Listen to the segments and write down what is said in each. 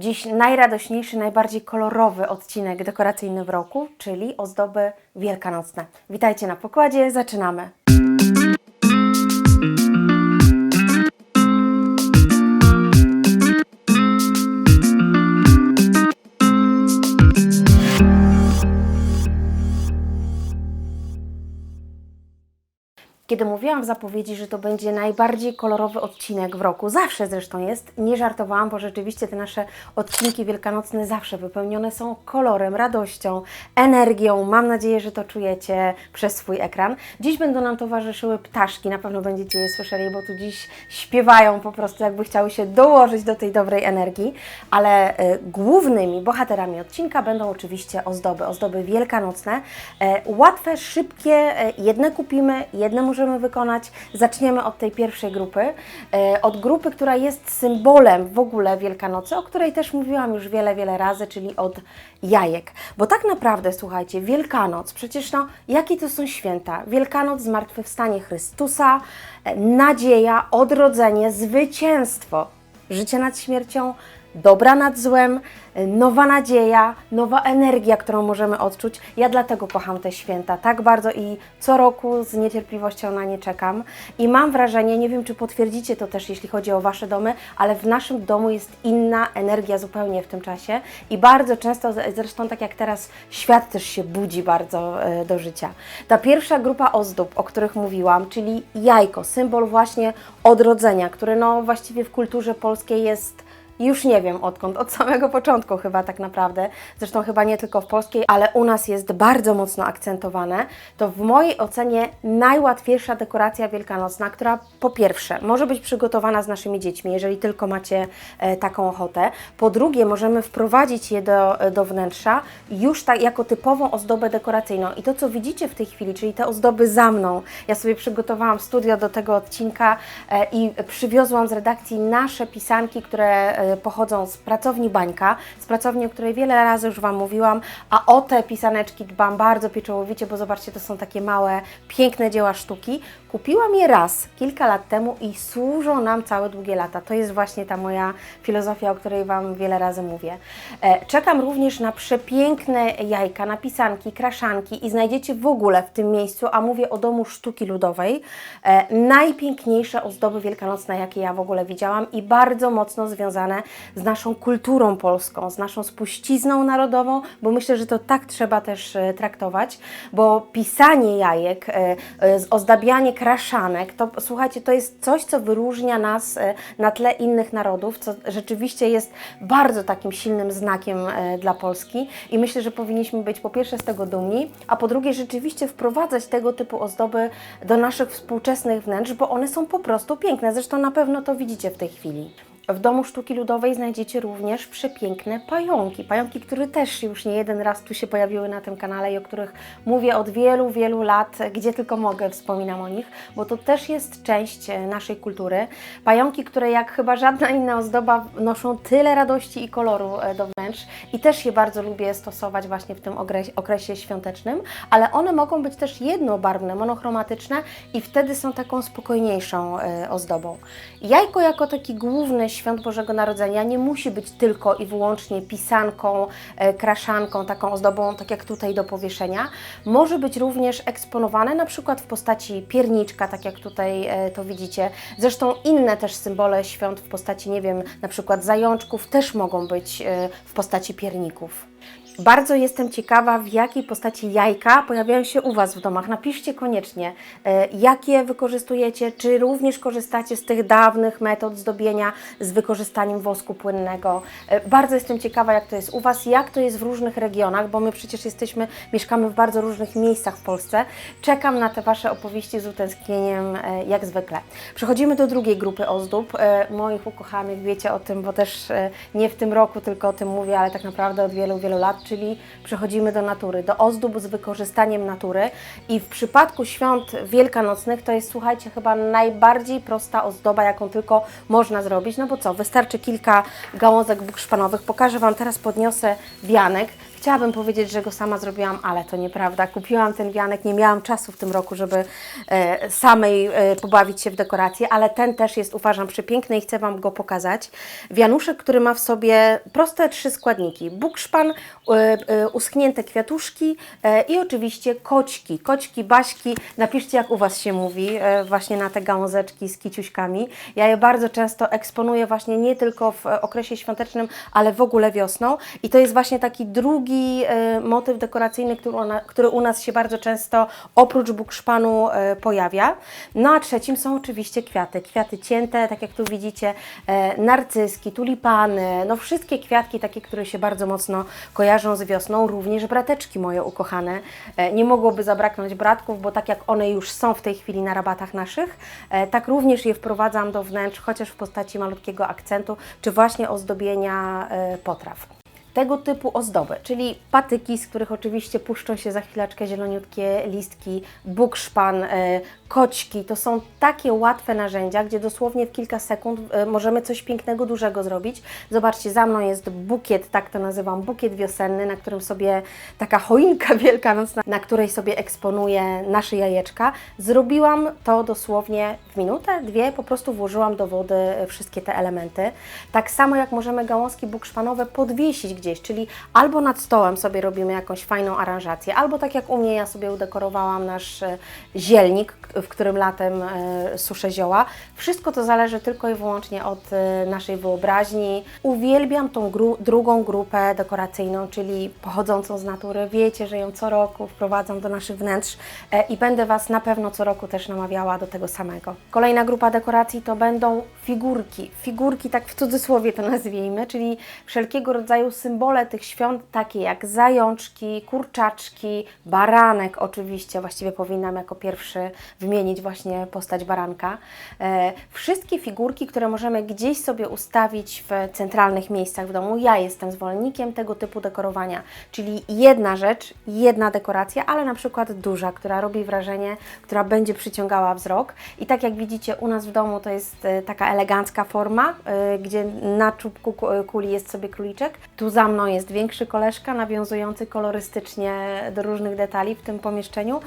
Dziś najradośniejszy, najbardziej kolorowy odcinek dekoracyjny w roku, czyli ozdoby wielkanocne. Witajcie na pokładzie, zaczynamy. Kiedy mówiłam w zapowiedzi, że to będzie najbardziej kolorowy odcinek w roku, zawsze zresztą jest, nie żartowałam, bo rzeczywiście te nasze odcinki wielkanocne zawsze wypełnione są kolorem, radością, energią. Mam nadzieję, że to czujecie przez swój ekran. Dziś będą nam towarzyszyły ptaszki, na pewno będziecie je słyszeli, bo tu dziś śpiewają po prostu, jakby chciały się dołożyć do tej dobrej energii, ale y, głównymi bohaterami odcinka będą oczywiście ozdoby, ozdoby wielkanocne. E, łatwe, szybkie, e, jedne kupimy, jedne możemy wykonać. Zaczniemy od tej pierwszej grupy, e, od grupy, która jest symbolem w ogóle Wielkanocy, o której też mówiłam już wiele, wiele razy, czyli od jajek. Bo tak naprawdę, słuchajcie, Wielkanoc, przecież no, jakie to są święta? Wielkanoc, zmartwychwstanie Chrystusa, e, nadzieja, odrodzenie, zwycięstwo, życie nad śmiercią, dobra nad złem, nowa nadzieja, nowa energia, którą możemy odczuć. Ja dlatego kocham te święta tak bardzo i co roku z niecierpliwością na nie czekam. I mam wrażenie, nie wiem czy potwierdzicie to też, jeśli chodzi o Wasze domy, ale w naszym domu jest inna energia zupełnie w tym czasie i bardzo często, zresztą tak jak teraz, świat też się budzi bardzo e, do życia. Ta pierwsza grupa ozdób, o których mówiłam, czyli jajko, symbol właśnie odrodzenia, który no właściwie w kulturze polskiej jest już nie wiem odkąd, od samego początku chyba tak naprawdę, zresztą chyba nie tylko w polskiej, ale u nas jest bardzo mocno akcentowane, to w mojej ocenie najłatwiejsza dekoracja wielkanocna, która po pierwsze może być przygotowana z naszymi dziećmi, jeżeli tylko macie e, taką ochotę, po drugie możemy wprowadzić je do, do wnętrza już tak jako typową ozdobę dekoracyjną. I to co widzicie w tej chwili, czyli te ozdoby za mną, ja sobie przygotowałam studio do tego odcinka e, i przywiozłam z redakcji nasze pisanki, które e, pochodzą z pracowni Bańka, z pracowni, o której wiele razy już Wam mówiłam, a o te pisaneczki dbam bardzo pieczołowicie, bo zobaczcie, to są takie małe, piękne dzieła sztuki. Kupiłam je raz, kilka lat temu i służą nam całe długie lata. To jest właśnie ta moja filozofia, o której Wam wiele razy mówię. E, Czekam również na przepiękne jajka, na pisanki, kraszanki i znajdziecie w ogóle w tym miejscu, a mówię o Domu Sztuki Ludowej, e, najpiękniejsze ozdoby wielkanocne, jakie ja w ogóle widziałam i bardzo mocno związane z naszą kulturą polską, z naszą spuścizną narodową, bo myślę, że to tak trzeba też e, traktować, bo pisanie jajek, e, e, ozdabianie kraszanek, to słuchajcie, to jest coś, co wyróżnia nas na tle innych narodów, co rzeczywiście jest bardzo takim silnym znakiem dla Polski i myślę, że powinniśmy być po pierwsze z tego dumni, a po drugie rzeczywiście wprowadzać tego typu ozdoby do naszych współczesnych wnętrz, bo one są po prostu piękne. Zresztą na pewno to widzicie w tej chwili. W Domu Sztuki Ludowej znajdziecie również przepiękne pająki. Pająki, które też już nie jeden raz tu się pojawiły na tym kanale i o których mówię od wielu, wielu lat, gdzie tylko mogę wspominam o nich, bo to też jest część e, naszej kultury. Pająki, które jak chyba żadna inna ozdoba noszą tyle radości i koloru e, do wnętrz i też je bardzo lubię stosować właśnie w tym okresie, świątecznym, ale one mogą być też jednobarwne, monochromatyczne i wtedy są taką spokojniejszą e, ozdobą. Jajko jako taki główny świąt Bożego Narodzenia nie musi być tylko i wyłącznie pisanką, e, kraszanką, taką ozdobą, tak jak tutaj do powieszenia. Może być również eksponowane na przykład w postaci pierniczka, tak jak tutaj e, to widzicie. Zresztą inne też symbole świąt w postaci, nie wiem, na przykład zajączków też mogą być e, w postaci pierników. Bardzo jestem ciekawa, w jakiej postaci jajka pojawiają się u Was w domach. Napiszcie koniecznie, e, jakie wykorzystujecie, czy również korzystacie z tych dawnych metod zdobienia z wykorzystaniem wosku płynnego. E, Bardzo jestem ciekawa, jak to jest u Was, jak to jest w różnych regionach, bo my przecież jesteśmy, mieszkamy w bardzo różnych miejscach w Polsce. Czekam na te Wasze opowieści z utęsknieniem, e, jak zwykle. Przechodzimy do drugiej grupy ozdób, moich ukochanych, wiecie o tym, bo też nie w tym roku tylko o tym mówię, ale tak naprawdę od wielu, wielu lat, czyli przechodzimy do natury, do ozdób z wykorzystaniem natury. I w przypadku świąt wielkanocnych to jest, słuchajcie, chyba najbardziej prosta ozdoba, jaką tylko można zrobić, no bo co, wystarczy kilka gałązek bukszpanowych, pokażę Wam teraz, podniosę wianek, Chciałabym powiedzieć, że go sama zrobiłam, ale to nieprawda. Kupiłam ten wianek, nie miałam czasu w tym roku, żeby e, samej e, pobawić się w dekoracje, ale ten też jest uważam przepiękny i chcę Wam go pokazać. Wianuszek, który ma w sobie proste trzy składniki. Bukszpan, e, e, uschnięte kwiatuszki e, i oczywiście koćki. Koćki, baśki. Napiszcie jak u Was się mówi e, właśnie na te gałązeczki z kiciuśkami. Ja je bardzo często eksponuję właśnie nie tylko w e, okresie świątecznym, ale w ogóle wiosną. I to jest właśnie taki drugi e, motyw dekoracyjny, który, ona, który u nas się bardzo często oprócz bukszpanu e, pojawia. No a trzecim są oczywiście kwiaty. Kwiaty cięte, tak jak tu widzicie, e, narcyski, tulipany, no wszystkie kwiatki takie, które się bardzo mocno kojarzą z wiosną, również brateczki moje ukochane. Nie mogłoby zabraknąć bratków, bo tak jak one już są w tej chwili na rabatach naszych, tak również je wprowadzam do wnętrz, chociaż w postaci malutkiego akcentu, czy właśnie ozdobienia potraw tego typu ozdoby, czyli patyki, z których oczywiście puszczą się za chwileczkę zieloniutkie listki, bukszpan, e, koćki. To są takie łatwe narzędzia, gdzie dosłownie w kilka sekund e, możemy coś pięknego, dużego zrobić. Zobaczcie, za mną jest bukiet, tak to nazywam, bukiet wiosenny, na którym sobie taka choinka wielkanocna, na której sobie eksponuję nasze jajeczka. Zrobiłam to dosłownie w minutę, dwie, po prostu włożyłam do wody e, wszystkie te elementy. Tak samo jak możemy gałązki bukszpanowe podwiesić gdzieś, czyli albo nad stołem sobie robimy jakąś fajną aranżację, albo tak jak u mnie ja sobie udekorowałam nasz e, zielnik, w którym latem e, suszę zioła. Wszystko to zależy tylko i wyłącznie od e, naszej wyobraźni. Uwielbiam tą gru- drugą grupę dekoracyjną, czyli pochodzącą z natury. Wiecie, że ją co roku wprowadzam do naszych wnętrz e, i będę Was na pewno co roku też namawiała do tego samego. Kolejna grupa dekoracji to będą figurki. Figurki, tak w cudzysłowie to nazwijmy, czyli wszelkiego rodzaju symbole tych świąt, takie jak zajączki, kurczaczki, baranek oczywiście, właściwie powinnam jako pierwszy wymienić właśnie postać baranka. E, wszystkie figurki, które możemy gdzieś sobie ustawić w centralnych miejscach w domu. Ja jestem zwolennikiem tego typu dekorowania, czyli jedna rzecz, jedna dekoracja, ale na przykład duża, która robi wrażenie, która będzie przyciągała wzrok. I tak jak widzicie, u nas w domu to jest e, taka elegancka forma, e, gdzie na czubku ku- kuli jest sobie króliczek. Tu za mną jest większy koleżka, nawiązujący kolorystycznie do różnych detali w tym pomieszczeniu.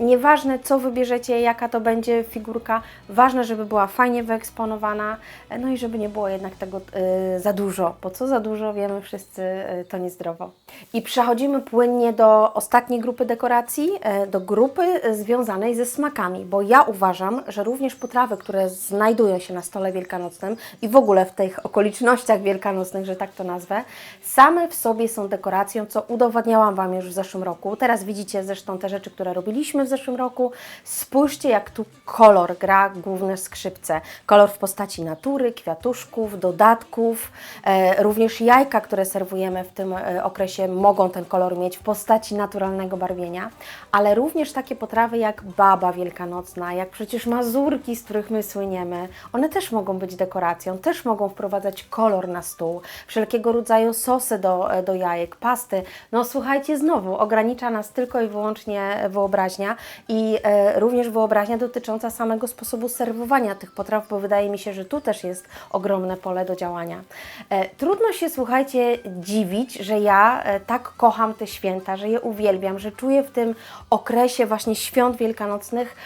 Nieważne, co wybierzecie, jaka to będzie figurka, ważne, żeby była fajnie wyeksponowana, no i żeby nie było jednak tego e, za dużo, bo co za dużo, wiemy wszyscy, e, to niezdrowo. I przechodzimy płynnie do ostatniej grupy dekoracji, e, do grupy e, związanej ze smakami, bo ja uważam, że również potrawy, które znajdują się na stole wielkanocnym i w ogóle w tych okolicznościach wielkanocnych, że tak to nazwę, same w sobie są dekoracją, co udowadniałam Wam już w zeszłym roku. Teraz widzicie zresztą te rzeczy, które robiliśmy w zeszłym roku. Spójrzcie, jak tu kolor gra główne skrzypce. Kolor w postaci natury, kwiatuszków, dodatków, e, również jajka, które serwujemy w tym e, okresie mogą ten kolor mieć w postaci naturalnego barwienia, ale również takie potrawy jak baba wielkanocna, jak przecież mazurki, z których my słyniemy, one też mogą być dekoracją, też mogą wprowadzać kolor na stół, wszelkiego rodzaju sosy do, do jajek, pasty. No słuchajcie, znowu ogranicza nas tylko i wyłącznie wyobraźnia i e, również wyobraźnia dotycząca samego sposobu serwowania tych potraw, bo wydaje mi się, że tu też jest ogromne pole do działania. E, trudno się, słuchajcie, dziwić, że ja e, tak kocham te święta, że je uwielbiam, że czuję w tym okresie właśnie świąt wielkanocnych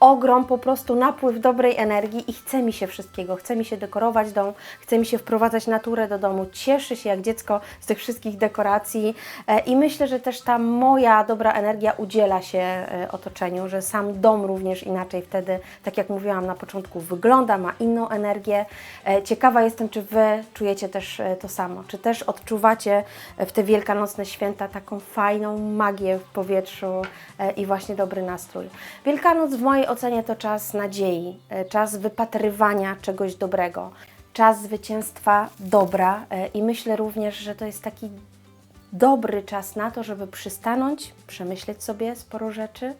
ogrom, po prostu napływ dobrej energii i chce mi się wszystkiego. Chce mi się dekorować dom, chce mi się wprowadzać naturę do domu, cieszę się jak dziecko z tych wszystkich dekoracji e, i myślę, że też ta moja dobra energia udziela się e, otoczeniu, że sam dom również inaczej wtedy, tak jak mówiłam na początku, wygląda, ma inną energię. E, Ciekawa jestem, czy Wy czujecie też to samo, czy też odczuwacie w te wielkanocne święta taką fajną magię w powietrzu i właśnie dobry nastrój. Wielkanoc w mojej ocenie to czas nadziei, e, czas wypatrywania czegoś dobrego, czas zwycięstwa dobra e, i myślę również, że to jest taki dobry czas na to, żeby przystanąć, przemyśleć sobie sporo rzeczy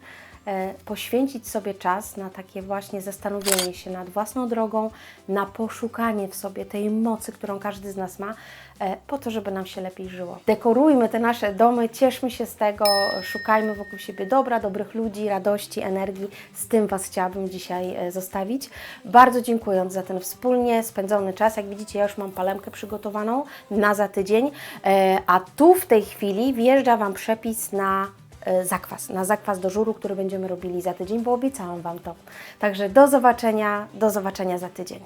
poświęcić sobie czas na takie właśnie zastanowienie się nad własną drogą, na poszukanie w sobie tej mocy, którą każdy z nas ma, e, po to, żeby nam się lepiej żyło. Dekorujmy te nasze domy, cieszmy się z tego, szukajmy wokół siebie dobra, dobrych ludzi, radości, energii. Z tym Was chciałabym dzisiaj e, zostawić. Bardzo dziękując za ten wspólnie spędzony czas. Jak widzicie, ja już mam palemkę przygotowaną na za tydzień, e, a tu w tej chwili wjeżdża Wam przepis na e, zakwas, na zakwas do żuru, który będziemy robili za tydzień, bo obiecałam Wam to. Także do zobaczenia, do zobaczenia za tydzień.